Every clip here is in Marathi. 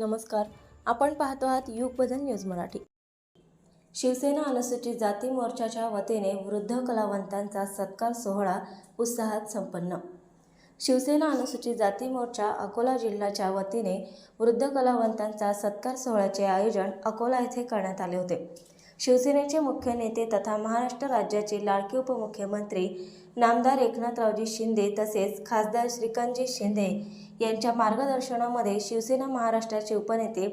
नमस्कार. आपण पाहतो आहात युगबदल न्यूज मराठी. शिवसेना अनुसूचित जाती मोर्चाच्या वतीने वृद्ध कलावंतांचा सत्कार सोहळा उत्साहात संपन्न. शिवसेना अनुसूचित जाती मोर्चा अकोला जिल्ह्याच्या वतीने वृद्ध कलावंतांचा सत्कार सोहळ्याचे आयोजन अकोला येथे करण्यात आले होते. शिवसेनेचे मुख्य नेते तथा महाराष्ट्र राज्याचे लाडके उपमुख्यमंत्री नामदार एकनाथरावजी शिंदे तसेच खासदार श्रीकांतजी शिंदे यांच्या मार्गदर्शनामध्ये शिवसेना महाराष्ट्राचे उपनेते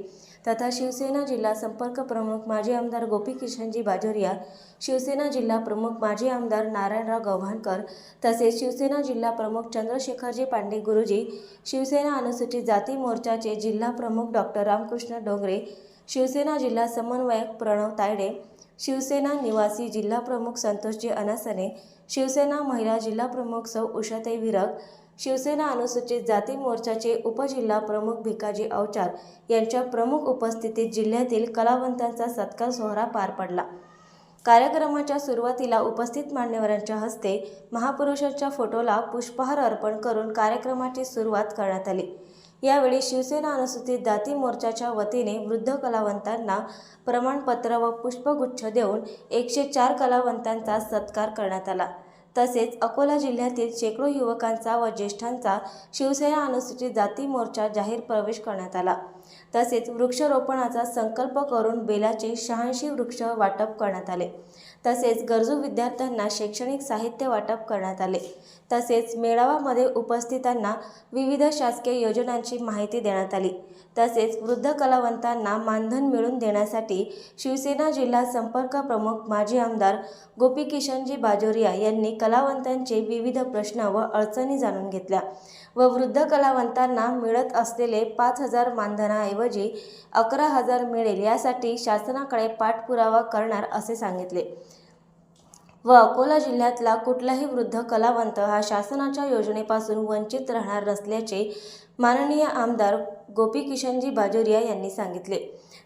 तथा शिवसेना जिल्हा संपर्क प्रमुख माजी आमदार गोपी किशनजी बाजोरिया शिवसेना जिल्हा प्रमुख माजी आमदार नारायणराव गव्हाणकर तसेच शिवसेना जिल्हा प्रमुख चंद्रशेखरजी पांडे गुरुजी शिवसेना अनुसूचित जाती मोर्चाचे जिल्हा प्रमुख डॉक्टर रामकृष्ण डोंगरे शिवसेना जिल्हा समन्वयक प्रणव तायडे शिवसेना निवासी जिल्हा प्रमुख संतोषजी अनासने शिवसेना महिला जिल्हाप्रमुख सौ उषाताई विरक शिवसेना अनुसूचित जाती मोर्चाचे उपजिल्हा प्रमुख भिकाजी अवचार यांच्या प्रमुख उपस्थितीत जिल्ह्यातील कलावंतांचा सत्कार सोहळा पार पडला. कार्यक्रमाच्या सुरुवातीला उपस्थित मान्यवरांच्या हस्ते महापुरुषांच्या फोटोला पुष्पहार अर्पण करून कार्यक्रमाची सुरुवात करण्यात आली. यावेळी शिवसेना अनुसूचित जाती मोर्चाच्या वतीने वृद्ध कलावंतांना प्रमाणपत्र व पुष्पगुच्छ देऊन एकशे चार कलावंतांचा सत्कार करण्यात आला. तसेच अकोला जिल्ह्यातील शेकडो युवकांचा व ज्येष्ठांचा शिवसेना अनुसूचित जाती मोर्चा जाहीर प्रवेश करण्यात आला. तसेच वृक्षरोपणाचा संकल्प करून बेलाचे शहाऐंशी वृक्ष वाटप करण्यात आले. तसेच गरजू विद्यार्थ्यांना शैक्षणिक साहित्य वाटप करण्यात आले. तसेच मेळाव्यामध्ये उपस्थितांना विविध शासकीय योजनांची माहिती देण्यात आली. तसेच वृद्ध कलावंतांना मानधन मिळवून देण्यासाठी शिवसेना जिल्हा संपर्क प्रमुख माजी आमदार गोपी किशनजी बाजोरिया यांनी कलावंतांचे विविध प्रश्न व अडचणी जाणून घेतल्या व वृद्ध कलावंतांना मिळत असलेले पाच हजार मानधनाऐवजी अकरा हजार मिळेल यासाठी शासनाकडे पाठपुरावा करणार असे सांगितले. व अकोला जिल्ह्यातला कुठलाही वृद्ध कलावंत हा शासनाच्या योजनेपासून वंचित राहणार नसल्याचे माननीय आमदार गोपी किशनजी बाजोरिया यांनी सांगितले.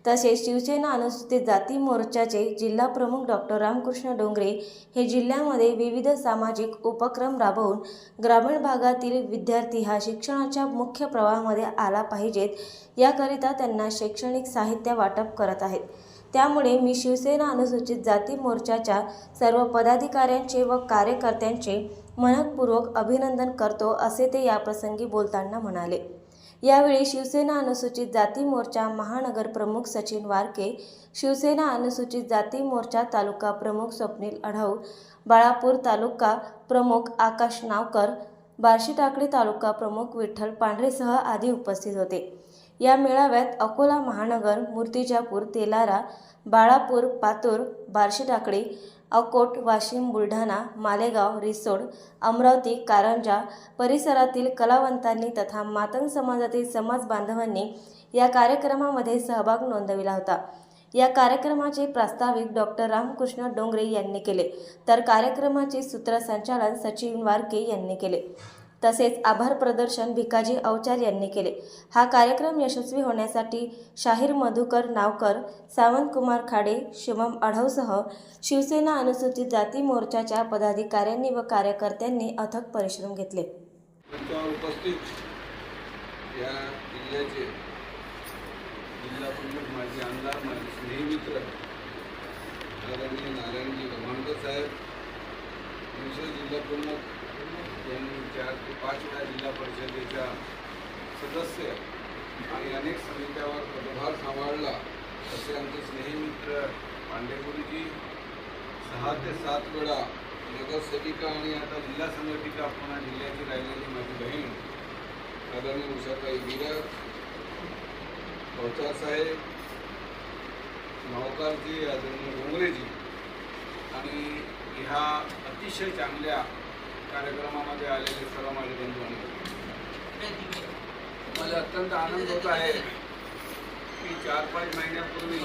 तसेच शिवसेना अनुसूचित जाती मोर्चाचे जिल्हा प्रमुख डॉक्टर रामकृष्ण डोंगरे हे जिल्ह्यामध्ये विविध सामाजिक उपक्रम राबवून ग्रामीण भागातील विद्यार्थी हा शिक्षणाच्या मुख्य प्रवाहामध्ये आला पाहिजेत याकरिता त्यांना शैक्षणिक साहित्य वाटप करत आहेत. त्यामुळे मी शिवसेना अनुसूचित जाती मोर्चाच्या सर्व पदाधिकाऱ्यांचे व कार्यकर्त्यांचे मनपूर्वक अभिनंदन करतो असे ते याप्रसंगी बोलताना म्हणाले. यावेळी शिवसेना अनुसूचित जाती मोर्चा महानगर प्रमुख सचिन वारके शिवसेना अनुसूचित जाती मोर्चा तालुका प्रमुख स्वप्नील अढाऊ बाळापूर तालुका प्रमुख आकाश नावकर बार्शी टाकळी तालुका प्रमुख विठ्ठल पांढरेसह आदी उपस्थित होते. या मेळाव्यात अकोला महानगर मूर्तिजापूर तेलारा बाळापूर पातूर बार्शी टाकळी अकोट वाशिम बुलढाणा मालेगाव रिसोड अमरावती कारंजा परिसरातील कलावंतांनी तथा मातंग समाजातील समाज बांधवांनी या कार्यक्रमामध्ये सहभाग नोंदविला होता. या कार्यक्रमाचे प्रास्ताविक डॉक्टर रामकृष्ण डोंगरे यांनी केले तर कार्यक्रमाचे सूत्रसंचालन सचिन वारके यांनी केले. तसेच आभार प्रदर्शन भिकाजी अवचार यांनी केले. हा कार्यक्रम यशस्वी होण्यासाठी शाहीर मधुकर नावकर सावंतकुमार खाडे शुभम आढवसह शिवसेना अनुसूचित जाती मोर्चाच्या पदाधिकाऱ्यांनी व कार्यकर्त्यांनी अथक परिश्रम घेतले. उपस्थित या जिल्ह्याचे जिल्हा प्रमुख माझे आमदार माझे स्नेहमित्र आदरणीय नारायणजी गव्हाणकर साहेब जिल्हा प्रमुख यांनी चार ते पाच वेळा जिल्हा परिषदेच्या सदस्य आणि अनेक समित्यावर पदभार सांभाळला तसे आमचे स्नेहमित्र पांडेपुरीजी. सहा ते सात वेळा नगरसेविका आणि आता जिल्हा संघटिका पुन्हा जिल्ह्याची राहिलेली माझी बहीण आदरणीय उषाताई गिरक साहेब मावकारजी आदरणीय डोंगरेजी. आणि ह्या अतिशय चांगल्या कार्यक्रमामध्ये आलेले सर्व माझे बंधू आणि मला अत्यंत आनंद होत आहे की चार पाच महिन्यापूर्वी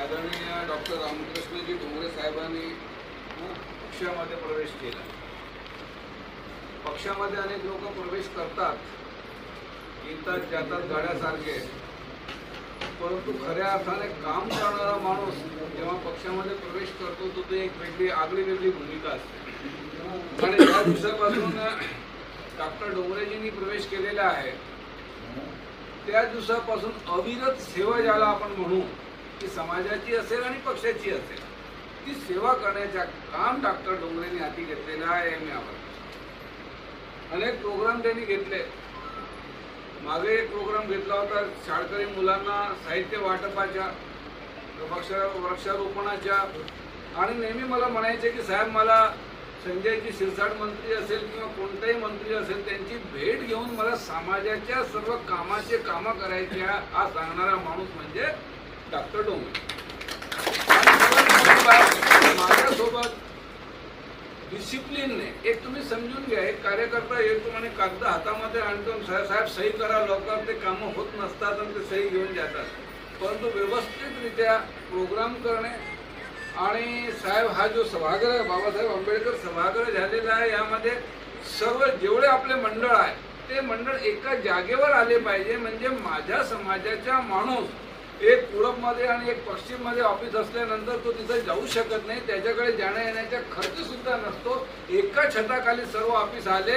आदरणीय डॉक्टर रामकृष्णजी डोंगरे साहेबांनी पक्षामध्ये प्रवेश केला. पक्षामध्ये अनेक लोक प्रवेश करतात. येतात जातात गाड्यासारखे. परंतु खऱ्या अर्थाने काम करणारा माणूस जेव्हा पक्षामध्ये प्रवेश करतो तो ते एक वेगळी आगळी वेगळी भूमिका असते. आणि त्या दिवसापासून डॉक्टर डोंगरेजींनी प्रवेश केलेला आहे. त्या दिवसापासून अविरत सेवा ज्याला आपण म्हणू की समाजाची असेल आणि पक्षाची असेल ती सेवा करण्याच्या काम डॉक्टर डोंगरेंनी हाती घेतलेलं आहे मी आपण अनेक प्रोग्राम त्यांनी घेतले. मागे एक प्रोग्राम घेतला होता शाळकरी मुलांना साहित्य वाटपाच्या वृक्ष वृक्षारोपणाच्या. आणि नेहमी मला म्हणायचे की साहेब मला संजयजी शिरसाट मंत्री असेल किंवा कोणताही मंत्री असेल त्यांची भेट घेऊन मला समाजाच्या सर्व कामाचे कामं करायच्या आहे, हा सांगणारा माणूस म्हणजे डॉक्टर डोंगरे. माझ्यासोबत डिसिप्लिनने एक तुम्ही समजून घ्या एक कार्यकर्ता येतो आणि कागद हातामध्ये आणतो साहेब साहेब सही करा लवकर ते कामं होत नसतात आणि ते सही घेऊन जातात. परंतु व्यवस्थितरित्या प्रोग्राम करणे आणि साहेब हा जो सभागृह बाबासाहेब आंबेडकर सभागृह झालेला आहे यामध्ये सर्व जेवढे आपले मंडळ आहे ते मंडळ एका जागेवर आले पाहिजे. म्हणजे माझ्या समाजाचा माणूस एक पूरबमध्ये आणि एक पश्चिममध्ये ऑफिस असल्यानंतर तो तिथं जाऊ शकत नाही. त्याच्याकडे जाण्या येण्याचा खर्च सुद्धा नसतो. एका छताखाली सर्व ऑफिस आले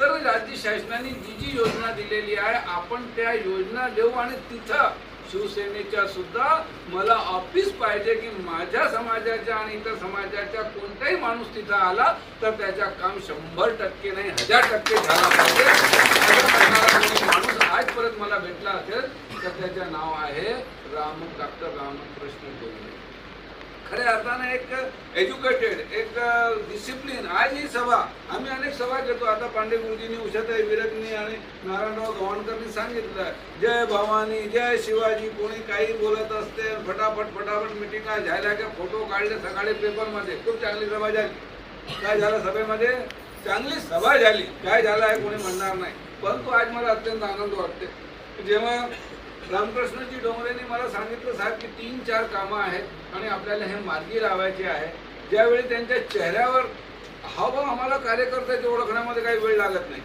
तर राज्य शासनाने जी जी योजना दिलेली आहे आपण त्या योजना देऊ आणि तिथं शिवसेनेच्या सुद्धा मला ऑफिस पाहिजे की माझ्या समाजाच्या आणि इतर समाजाच्या कोणताही माणूस तिथं आला तर त्याच्या काम शंभर टक्के नाही हजार टक्के झाला पाहिजे. असं करणारा माणूस आजपर्यंत मला भेटला असेल पुस्तकाचं नाव आहे राम डॉक्टर रामकृष्ण गोविंद. खऱ्या अर्थानं एक एज्युकेटेड एक डिसिप्लिन आज ही सभा. आम्ही अनेक सभा घेतो. आता पांडे गुरुजींनी उषाताई विरकनी आणि नारायणराव गव्हाणकरनी सांगितलं जय भवानी जय शिवाजी. कोणी काही बोलत असते फटाफट फटाफट मिटिंगा झाल्या का फोटो काढले सकाळी पेपरमध्ये खूप चांगली सभा झाली. काय झालं सभेमध्ये? चांगली सभा झाली. काय झालं आहे कोणी म्हणणार नाही. परंतु आज मला अत्यंत आनंद वाटते जेव्हा रामकृष्णजी डोंगरेंनी मला सांगितलं साहेब की तीन चार कामं आहेत आणि आपल्याला हे मार्गी लावायचे आहे. ज्यावेळी त्यांच्या चेहऱ्यावर हावभाव आम्हाला कार्यकर्त्याचे ओळखण्यामध्ये काही वेळ लागत नाही.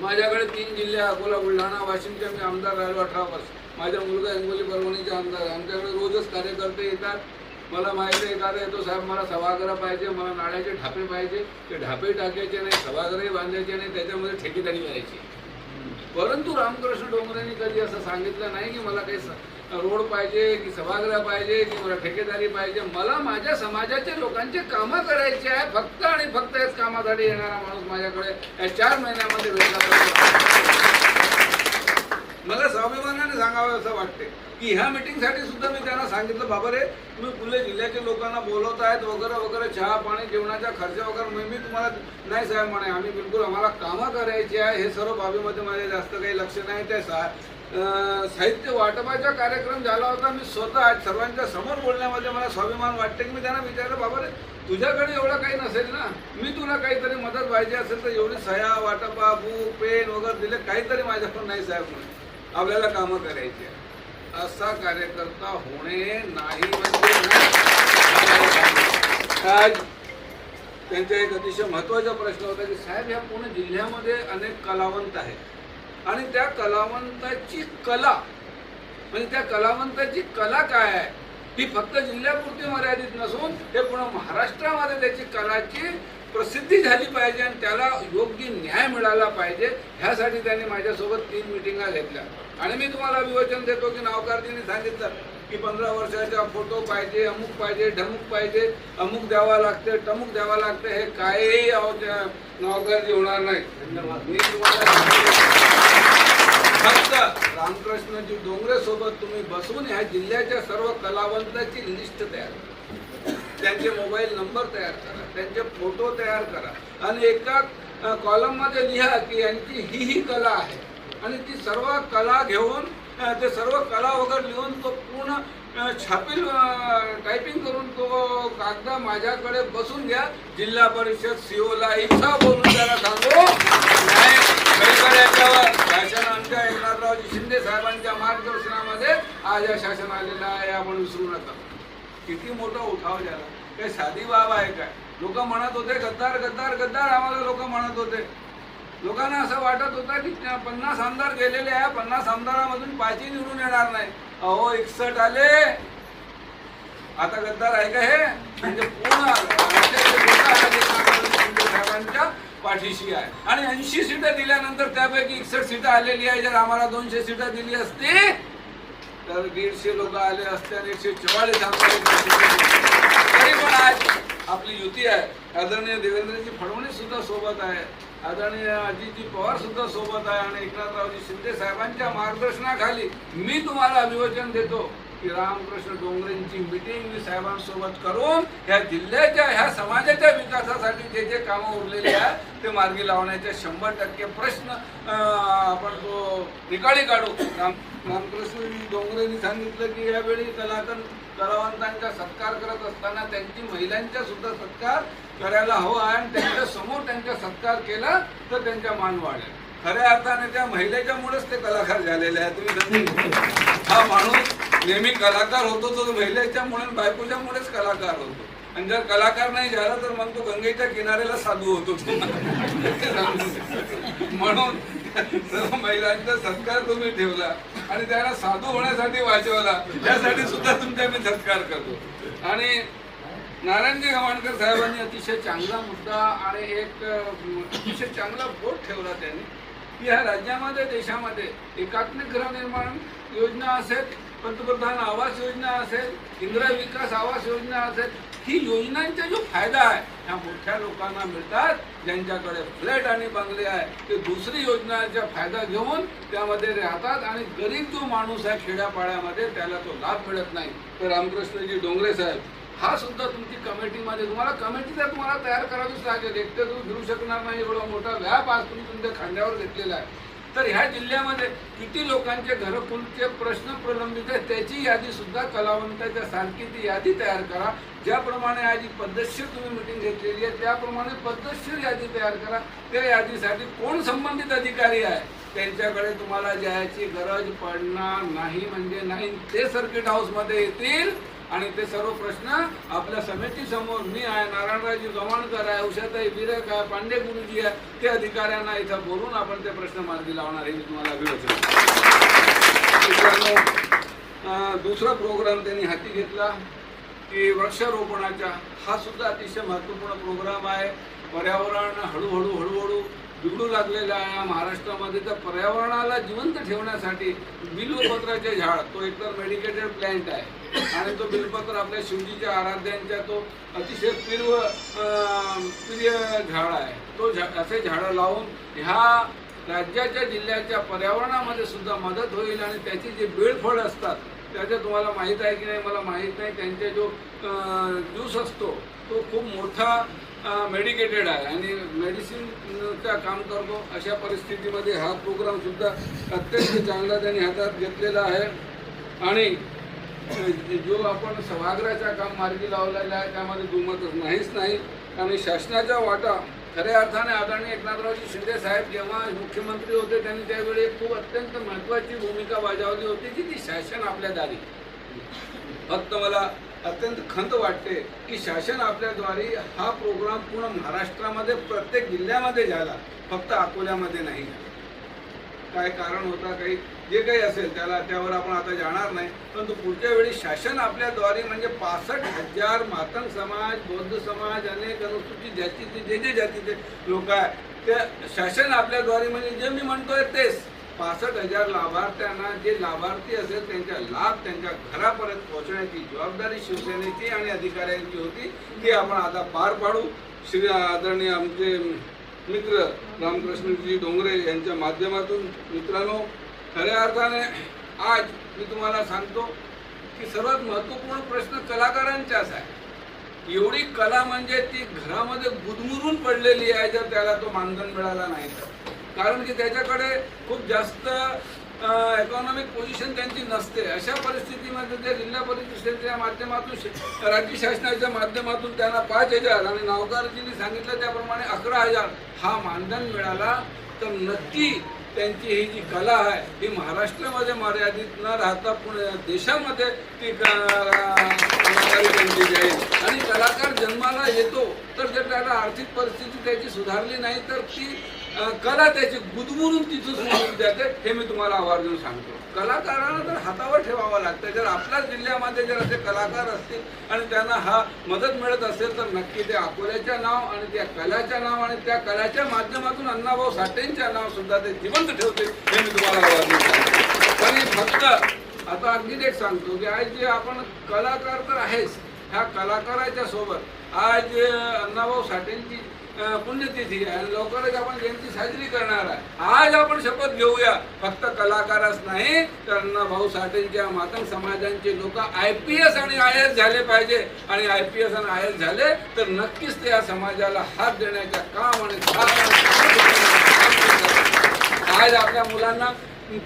माझ्याकडे तीन जिल्हे अकोला बुलढाणा वाशिमचे मी आमदार राहिलो अठरा वर्ष माझा मुलगा हिंगोली परभणीचे आमदार आमच्याकडे रोजच कार्यकर्ते येतात. मला माहिती एखादा येतो साहेब मला सभागृह पाहिजे मला नाण्याचे ढापे पाहिजे. ते ढापे टाकायचे नाही सभागृह बांधायचे नाही त्याच्यामध्ये ठेकेदारी करायची. परंतु रामकृष्ण डोंगरेंनी कधी असं सांगितलं नाही की मला काही रोड पाहिजे की सभागृह पाहिजे की मला ठेकेदारी पाहिजे. मला माझ्या समाजाच्या लोकांचे कामं करायची आहे. फक्त आणि फक्त याच कामासाठी येणारा माणूस माझ्याकडे या चार महिन्यामध्ये भेटला मला स्वाभिमानाने सांगावं असं वाटते. की ह्या मीटिंगसाठी सुद्धा मी त्यांना सांगितलं बाबा रे तुम्ही फुले जिल्ह्याच्या लोकांना बोलवत आहेत वगैरे वगैरे चहा पाणी जेवणाच्या खर्च वगैरे मी मी तुम्हाला नाही साहेब म्हणे आम्ही बिलकुल आम्हाला कामं करायची आहे. हे सर्व बाबीमध्ये माझे जास्त काही लक्ष नाही. ते सा साहित्य वाटपाचा कार्यक्रम झाला होता. मी स्वतः आज सर्वांच्या समोर बोलण्यामध्ये मला स्वाभिमान वाटते की मी त्यांना विचारलं बाबा रे तुझ्याकडे एवढं काही नसेल ना? मी तुला काहीतरी मदत पाहिजे असेल तर एवढी सह्या वाटपा बुक पेन वगैरे दिले काहीतरी माझ्याकडून नाही साहेब म्हणे. आपल्याला कामं करायची आहे. असा कार्यकर्ता होणे नाही म्हणजे आज त्यांचा एक अतिशय महत्त्वाचा प्रश्न होता की साहेब ह्या पुणे जिल्ह्यामध्ये अनेक कलावंत आहेत. आणि त्या कलावंताची कला म्हणजे त्या कलावंताची कला काय आहे? ती फक्त जिल्ह्यापुरती मर्यादित नसून हे पूर्ण महाराष्ट्रामध्ये त्याची कलाची प्रसिद्धी झाली पाहिजे आणि त्याला योग्य न्याय मिळाला पाहिजे ह्यासाठी त्यांनी माझ्यासोबत तीन मिटिंगा घेतल्या. आणि मी तुम्हाला विवचन देतो की नावकारजींनी सांगितलं की पंधरा वर्षाचा फोटो पाहिजे अमुक पाहिजे ढमुक पाहिजे अमुक द्यावा लागते टमुक द्यावा लागते हे काही नावकारजी होणार नाही. मी फक्त रामकृष्णजी डोंगरे सोबत तुम्ही बसून ह्या जिल्ह्याच्या सर्व कलावंताची लिस्ट तयार करा. त्यांचे मोबाईल नंबर तयार करा त्यांचे फोटो तयार करा आणि एका कॉलममध्ये लिहा की यांची ही ही कला आहे. आणि ती सर्व कला घेऊन ते सर्व कला वगैरे लिहून तो पूर्ण छापील टायपिंग करून तो कागद माझ्याकडे बसून घ्या. जिल्हा परिषद सीओला इच्छा बोलून त्याला सांगू. नाही शासन आमच्या एकनाथरावजी शिंदे साहेबांच्या मार्गदर्शनामध्ये आज या शासन आलेलं आहे आपण विसरू नका. किती मोठा उठाव झाला. काय साधी बाब आहे काय? लोक म्हणत होते गद्दार गद्दार गद्दार आम्हाला लोक म्हणत होते. लोकांना असं वाटत होतं की पन्नास आमदार गेलेले आहे पन्नास आमदारामधून पाचही निवडून येणार नाही. अहो एकसठ आले. आता गद्दार आहे का हे? म्हणजे पूर्ण साहेबांच्या पाठीशी आहे. आणि ऐंशी सीटं दिल्यानंतर त्यापैकी एकसष्ट सीटं आलेली आहे. जर आम्हाला दोनशे सीटं दिली असती तर दीडशे लोक आले असते आणि एकशे चव्वाळीस तरी पण आज आपली युती आहे. आदरणीय देवेंद्रजी फडणवीस सुद्धा सोबत आहे. आदरणीय अजितजी पवार सुद्धा सोबत आहे. आणि एकनाथरावजी शिंदे साहेबांच्या मार्गदर्शनाखाली मी तुम्हाला अभिवचन देतो. की रामकृष्ण डोंगरेंची मिटिंग मी साहेबांसोबत करून ह्या जिल्ह्याच्या ह्या समाजाच्या विकासासाठी जे जे कामं उरलेले आहेत ते मार्गी लावण्याचे शंभर टक्के प्रश्न आपण तो निकाळी काढू. राम रामकृष्ण डोंगरेंनी सांगितलं की यावेळी कलाकार कलावंतांचा सत्कार करत असताना त्यांची महिलांचा सुद्धा सत्कार करायला हवा आणि त्यांच्यासमोर त्यांचा सत्कार केला तर त्यांचा मान वाढेल. खऱ्या अर्थाने त्या महिलेच्यामुळेच ते कलाकार झालेले आहे तुम्ही हा माणूस नेहमी कलाकार होतो तो महिलेच्यामुळे बायकोच्यामुळेच कलाकार होतो. आणि जर कलाकार नाही झाला तर मग तो गंगेच्या किनाऱ्याला साधू होतो. म्हणून सर्व महिलांचा सत्कार तुम्ही ठेवला आणि त्याला साधू होण्यासाठी वाचवला. त्यासाठी सुद्धा तुमचा मी सत्कार करतो. आणि नारायणजी गव्हाणकर साहेबांनी अतिशय चांगला मुद्दा आणि एक अतिशय चांगला बोट ठेवला त्यांनी. या राज्यामध्ये देशामध्ये एकात्मिक गृहनिर्माण योजना असेल पंतप्रधान आवास योजना असेल इंदिरा विकास आवास योजना असेल ही योजनांचा जो फायदा आहे ह्या मोठ्या लोकांना मिळतात ज्यांच्याकडे फ्लॅट आणि बंगले आहे ते दुसरी योजनाचा फायदा घेऊन त्यामध्ये राहतात आणि गरीब जो माणूस आहे खेड्यापाड्यामध्ये त्याला तो लाभ मिळत नाही. तर रामकृष्णजी डोंगरे साहेब हा सुद्धा तुमची कमिटीमध्ये तुम्हाला कमिटी तर तुम्हाला तयार करावीच लागेल एकटे तुम्ही फिरू शकणार नाही एवढा मोठा व्याप आज तुम्ही तुमच्या खांद्यावर घेतलेला आहे. तर ह्या जिल्ह्यामध्ये किती लोकांचे घरकुलचे प्रश्न प्रलंबित आहेत त्याची यादी सुद्धा कलावंताच्या सारखी ती यादी तयार करा. ज्याप्रमाणे आज पद्धतशीर तुम्ही मिटिंग घेतलेली आहे त्याप्रमाणे पद्धतशीर यादी तयार करा. त्या यादीसाठी कोण संबंधित अधिकारी आहे? त्यांच्याकडे तुम्हाला जायची गरज पडणार नाही म्हणजे नाही ते सर्किट हाऊसमध्ये येतील. आणि ते सर्व प्रश्न आपल्या समितीसमोर मी आहे नारायणरावजी गव्हाणकर आहे उषाताई बिरक आहे पांडे गुरुजी आहे ते अधिकाऱ्यांना इथं बोलून आपण ते प्रश्न मार्गी लावणार हे मी तुम्हाला अभिवचन दुसरा प्रोग्राम त्यांनी हाती घेतला की वृक्षारोपणाचा. हा सुद्धा अतिशय महत्त्वपूर्ण प्रोग्राम आहे. पर्यावरण हळूहळू हळूहळू बिघडू लागलेल्या आहे. महाराष्ट्रामध्ये तर पर्यावरणाला जिवंत ठेवण्यासाठी बिलपत्राचे झाड तो एकतर मेडिकेटेड प्लॅन्ट आहे. आणि तो बिलपत्र आपल्या शिवजीच्या आराध्यांच्या तो अतिशय पिर्व प्रिय झाड आहे. तो झा असे झाडं लावून ह्या राज्याच्या जिल्ह्याच्या पर्यावरणामध्ये सुद्धा मदत होईल आणि त्याची जे बेळफळ असतात त्याचं तुम्हाला माहीत आहे की नाही? मला माहीत नाही. त्यांचा जो ज्यूस असतो तो खूप मोठा मेडिकेटेड आहे. आणि मेडिसिनचा काम करतो. अशा परिस्थितीमध्ये हा प्रोग्रामसुद्धा अत्यंत चांगला त्यांनी हातात घेतलेला आहे. आणि जो आपण सभागृहाचा काम मार्गी लावलेला आहे त्यामध्ये दुमतच नाहीच नाही. आणि शासनाचा वाटा खऱ्या अर्थाने आदरणीय एकनाथरावजी शिंदे साहेब जेव्हा मुख्यमंत्री होते त्यांनी त्यावेळी खूप अत्यंत महत्त्वाची भूमिका बजावली होती की ती शासन आपल्या दारी. फक्त मला अत्यंत खंत वाटते की शासन आपल्याद्वारे हा प्रोग्राम पूर्ण महाराष्ट्रामध्ये प्रत्येक जिल्ह्यामध्ये झाला फक्त अकोल्यामध्ये नाही. काय कारण होता काही जे काही असेल त्याला त्यावर आपण आता जाणार नाही. परंतु पुढच्या वेळी शासन आपल्याद्वारे म्हणजे पासष्ट हजार मातंग समाज बौद्ध समाज अनेक अनुसूचित जातीचे जे जे जातीचे लोक आहेत त्या शासन आपल्याद्वारे म्हणजे जे मी म्हणतोय तेच. पासष्ट हजार लाभार्थ्यांना जे लाभार्थी असेल त्यांचा लाभ त्यांच्या घरापर्यंत पोहोचण्याची जबाबदारी शिवसेनेची आणि अधिकाऱ्यांची होती. ती आपण आता पार पाडू. श्री आदरणीय आमचे मित्र रामकृष्णजी डोंगरे यांच्या माध्यमातून. मित्रांनो खऱ्या अर्थाने आज मी तुम्हाला सांगतो की सर्वात महत्त्वपूर्ण प्रश्न कलाकारांचाच आहे. एवढी कला म्हणजे ती घरामध्ये गुदमुरून पडलेली आहे जर त्याला तो मानधन मिळाला नाही तर. कारण की त्याच्याकडे खूप जास्त इकॉनॉमिक पोझिशन त्यांची नसते. अशा परिस्थितीमध्ये ते जिल्हा परिषदेच्या माध्यमातून राज्य शासनाच्या माध्यमातून त्यांना पाच हजार आणि नावकारजींनी सांगितलं त्याप्रमाणे अकरा हजार हा मानधन मिळाला. तर नक्की त्यांची ही जी कला आहे ही महाराष्ट्रामध्ये मर्यादित न राहता पुणे देशामध्ये ती त्यांची जाईल. आणि कलाकार जन्माला येतो तर जर त्याला आर्थिक परिस्थिती त्याची सुधारली नाही तर ती कला त्याची गुदमरून तिथं सोडून जाते हे मी तुम्हाला आवर्जून सांगतो. कलाकारांना तर हातावर ठेवावं लागतं. जर आपल्या जिल्ह्यामध्ये जर असे कलाकार असतील आणि त्यांना हा मदत मिळत असेल तर नक्की ते अकोल्याच्या नाव आणि त्या कलाच्या नाव आणि त्या कलाच्या माध्यमातून अण्णाभाऊ साठेंच्या नाव सुद्धा ते जिवंत ठेवते हे मी तुम्हाला आवर्जून सांगतो. पण फक्त आता अगदीच एक सांगतो की आज जे आपण कलाकार तर आहेच ह्या कलाकाराच्या सोबत आज अण्णाभाऊ साठेंची पुण्यतिथी आहे. आणि लवकरच आपण जयंती साजरी करणार आहे. आज आपण शपथ घेऊया. फक्त कलाकारच नाही तर अण्णाभाऊ साठेंच्या मातंग समाजांचे लोक आय पी एस आणि आय एस झाले पाहिजे. आणि आय पी एस आणि आय एस झाले तर नक्कीच ते या समाजाला हात देण्याच्या काम आणि आज आपल्या मुलांना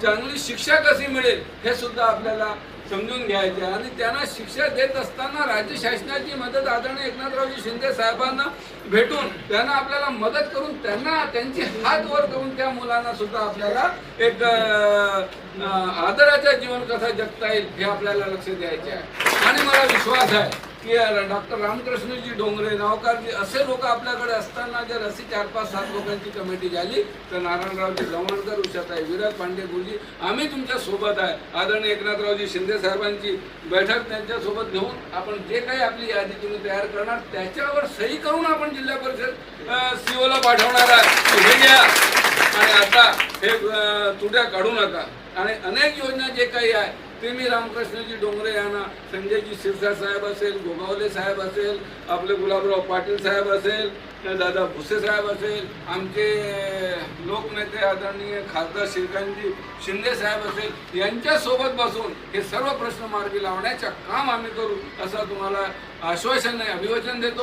चांगली शिक्षा कशी मिळेल हे सुद्धा आपल्याला समजून घ्यायचे. आणि त्यांना शिक्षा देत असताना राज्य शासनाची मदत आदरणीय एकनाथरावजी शिंदे साहेबांना भेटून त्यांना आपल्याला मदत करून त्यांना त्यांची हात वर करून त्या मुलांना सुद्धा आपल्याला एक अं, जीवन आदराच्या जीवनकथा जगता येईल हे आपल्याला लक्ष द्यायचे आहे. आणि मला विश्वास आहे की डॉक्टर रामकृष्णजी डोंगरे नावकारजी असे लोक आपल्याकडे असताना जर अशी चार पाच सात लोकांची कमिटी झाली तर नारायणरावजी गव्हाणकर उषाताई विराज पांडे गुरुजी आम्ही तुमच्यासोबत आहे. आदरणीय एकनाथरावजी शिंदे साहेबांची बैठक त्यांच्यासोबत घेऊन आपण जे काही आपली यादी तुम्ही तयार करणार त्याच्यावर सही करून आपण जिल्हा परिषद सीओला पाठवणार आहे. हे घ्या. आणि आता हे तुट्या काढू नका. आणि अनेक योजना जे काही आहे ते मी रामकृष्णजी डोंगरे यांना संजयजी शिरसा साहेब असेल गोगावले साहेब असेल आपले गुलाबराव पाटील साहेब असेल दादा भुसे साहेब असेल आमचे लोकनेते आदरणीय खासदार श्रीकांतजी शिंदे साहेब असेल यांच्यासोबत बसून हे सर्व प्रश्न मार्गी लावण्याचं काम आम्ही करू असं तुम्हाला आश्वासन आहे अभिवचन देतो.